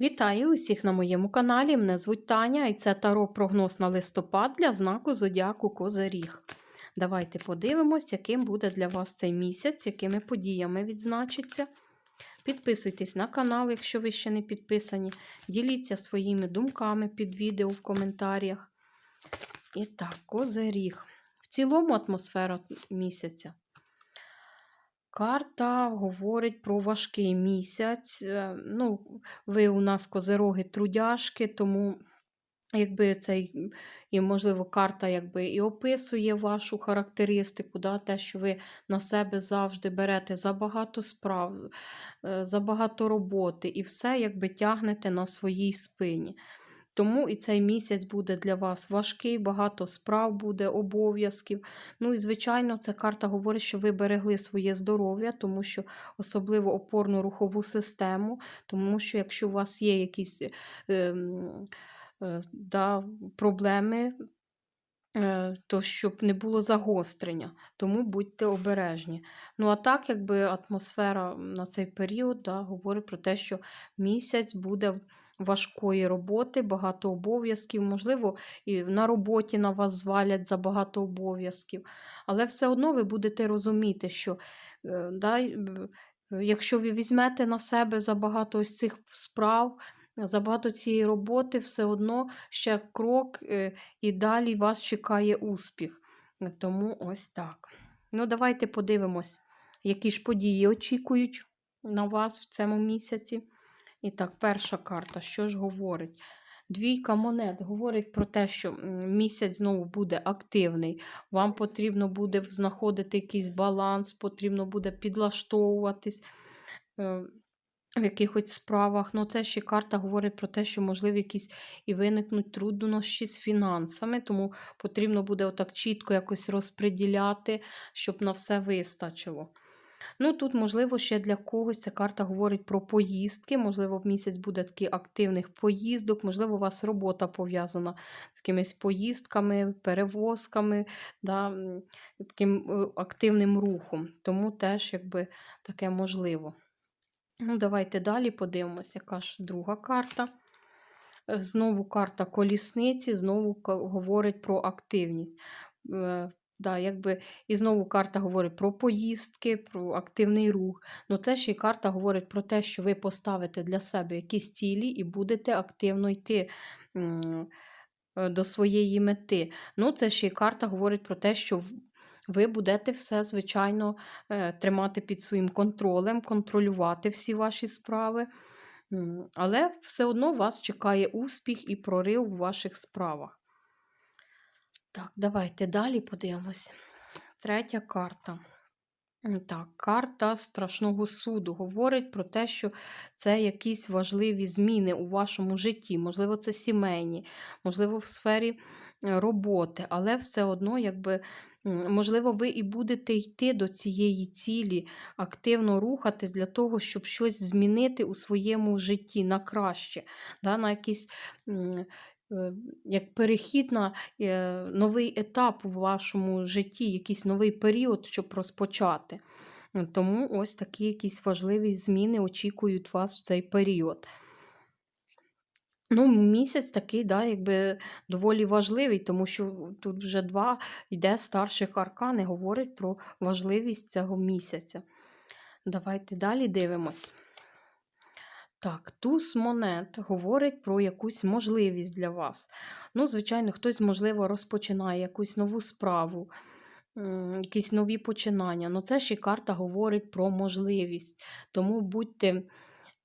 Вітаю усіх на моєму каналі. Мене звуть Таня і це таро прогноз на листопад для знаку Зодіаку Козиріг. Давайте подивимось, яким буде для вас цей місяць, якими подіями відзначиться. Підписуйтесь на канал, якщо ви ще не підписані. Діліться своїми думками під відео в коментарях. І так, Козиріг. В цілому атмосфера місяця. Карта говорить про важкий місяць. Е, Ну, ви у нас козироги трудяшки, тому якби цей, і, можливо, карта якби і описує вашу характеристику, да, те, що ви на себе завжди берете забагато справ, е, забагато роботи, і все якби тягнете на своїй спині. Тому і цей місяць буде для вас важкий, багато справ буде, обов'язків. Ну і, звичайно, ця карта говорить, що ви берегли своє здоров'я, тому що особливо опорну рухову систему, тому що якщо у вас є якісь е, е, да, проблеми, е, то щоб не було загострення, тому будьте обережні. Ну, а так, якби атмосфера на цей період да, говорить про те, що місяць буде важкої роботи, багато обов'язків, можливо, і на роботі на вас звалять за багато обов'язків. Але все одно ви будете розуміти, що е, да, якщо ви візьмете на себе забагато ось цих справ, забагато цієї роботи, все одно ще крок е, і далі вас чекає успіх. Тому ось так. Ну, давайте подивимось, які ж події очікують на вас в цьому місяці. І так, перша карта, що ж говорить? Двійка монет говорить про те, що місяць знову буде активний. Вам потрібно буде знаходити якийсь баланс, потрібно буде підлаштовуватись е, в якихось справах. Ну, це ще карта говорить про те, що, можливо, якісь і виникнуть труднощі з фінансами, тому потрібно буде отак чітко якось розподіляти, щоб на все вистачило. Ну, тут, можливо, ще для когось ця карта говорить про поїздки, можливо, в місяць буде такий активних поїздок, можливо, у вас робота пов'язана з якимись поїздками, перевозками, да, таким е, активним рухом. Тому теж якби таке можливо. Ну, Давайте далі подивимося, яка ж друга карта. Знову карта колісниці, знову говорить про активність. Да, якби І знову карта говорить про поїздки, про активний рух. Ну це ще й карта говорить про те, що ви поставите для себе якісь цілі і будете активно йти е, до своєї мети. Ну, це ще й карта говорить про те, що ви будете все, звичайно, е, тримати під своїм контролем, контролювати всі ваші справи. Але все одно вас чекає успіх і прорив у ваших справах. Так, давайте далі подивимось. Третя карта. Так, карта страшного суду говорить про те, що це якісь важливі зміни у вашому житті. Можливо, це сімейні, можливо, в сфері е, роботи, але все одно, якби, можливо, ви і будете йти до цієї цілі, активно рухатись для того, щоб щось змінити у своєму житті на краще, да, на якісь як перехід на е, новий етап у вашому житті, якийсь новий період, щоб розпочати. Тому ось такі якісь важливі зміни очікують вас в цей період. Ну, Місяць такий, да, якби доволі важливий, тому що тут вже два йде старших аркани, говорить про важливість цього місяця. Давайте далі дивимось. Так, туз монет говорить про якусь можливість для вас. Ну, звичайно, хтось, можливо, розпочинає якусь нову справу, якісь нові починання. Ну, це ще карта говорить про можливість. Тому будьте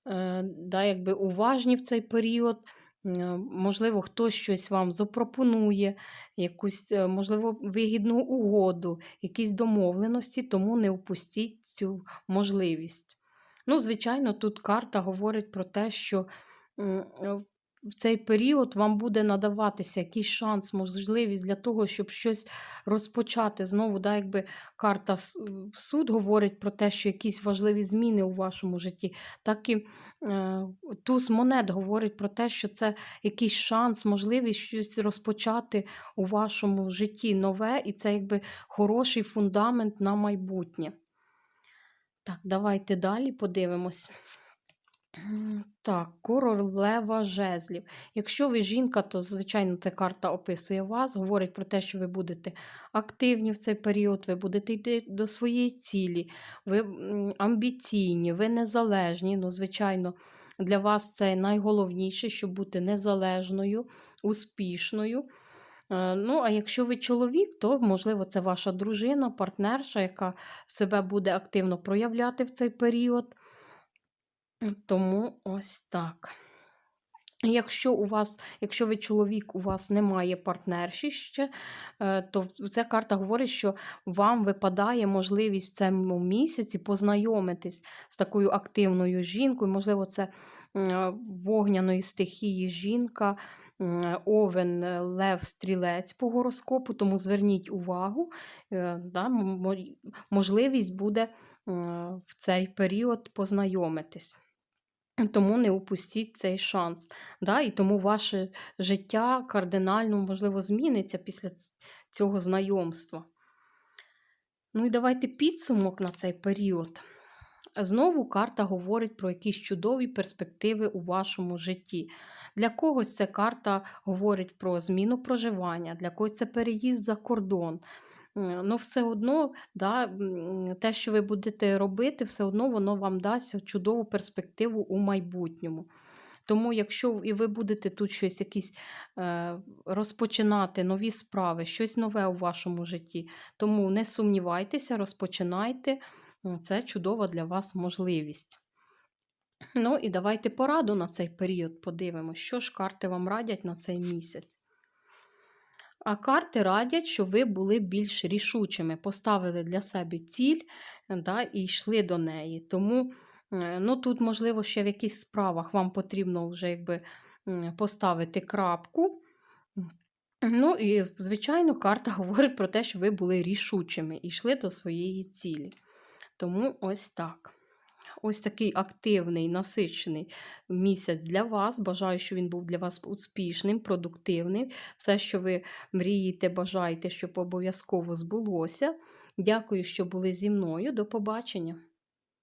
е, да, якби уважні в цей період. Е, можливо, хтось щось вам запропонує, якусь, е, можливо, вигідну угоду, якісь домовленості, тому не упустіть цю можливість. Ну, звичайно, тут карта говорить про те, що е, в цей період вам буде надаватися якийсь шанс, можливість для того, щоб щось розпочати. Знову, да, якби карта суд говорить про те, що якісь важливі зміни у вашому житті, так і е, туз монет говорить про те, що це якийсь шанс, можливість щось розпочати у вашому житті нове, і це якби хороший фундамент на майбутнє. Так, давайте далі подивимось. Так, королева жезлів. Якщо ви жінка, то, звичайно, ця карта описує вас, говорить про те, що ви будете активні в цей період, ви будете йти до своєї цілі, ви амбіційні, ви незалежні. Ну, звичайно, для вас це найголовніше, щоб бути незалежною, успішною. Е, Ну, а якщо ви чоловік, то, можливо, це ваша дружина, партнерша, яка себе буде активно проявляти в цей період. Тому ось так. Якщо у вас, якщо ви чоловік, у вас немає партнерші ще, е, то ця карта говорить, що вам випадає можливість в цьому місяці познайомитись з такою активною жінкою. Можливо, це вогняної стихії жінка, овен, е, лев, стрілець по гороскопу, тому зверніть увагу, е, да, можливість буде в цей період познайомитись. Тому не упустіть цей шанс. Да? І тому ваше життя кардинально, можливо, зміниться після цього знайомства. Ну і давайте підсумок на цей період. Знову карта говорить про якісь чудові перспективи у вашому житті. Для когось ця карта говорить про зміну проживання, для когось це переїзд за кордон. Ну, все одно, да, те, що ви будете робити, все одно воно вам дасть чудову перспективу у майбутньому. Тому, якщо і ви будете тут щось якісь е, розпочинати нові справи, щось нове у вашому житті, тому не сумнівайтеся, розпочинайте. Це чудова для вас можливість. Ну і давайте пораду на цей період подивимося, що ж карти вам радять на цей місяць. А карти радять, щоб ви були більш рішучими, поставили для себе ціль да, і йшли до неї. Тому е, ну, тут, можливо, ще в якихось справах вам потрібно вже якби поставити крапку. Ну і, звичайно, карта говорить про те, що ви були рішучими і йшли до своєї цілі. Тому ось так. Ось такий активний, насичений місяць для вас. Бажаю, щоб він був для вас успішним, продуктивним. Все, що ви мрієте, бажаєте, щоб обов'язково збулося. Дякую, що були зі мною. До побачення!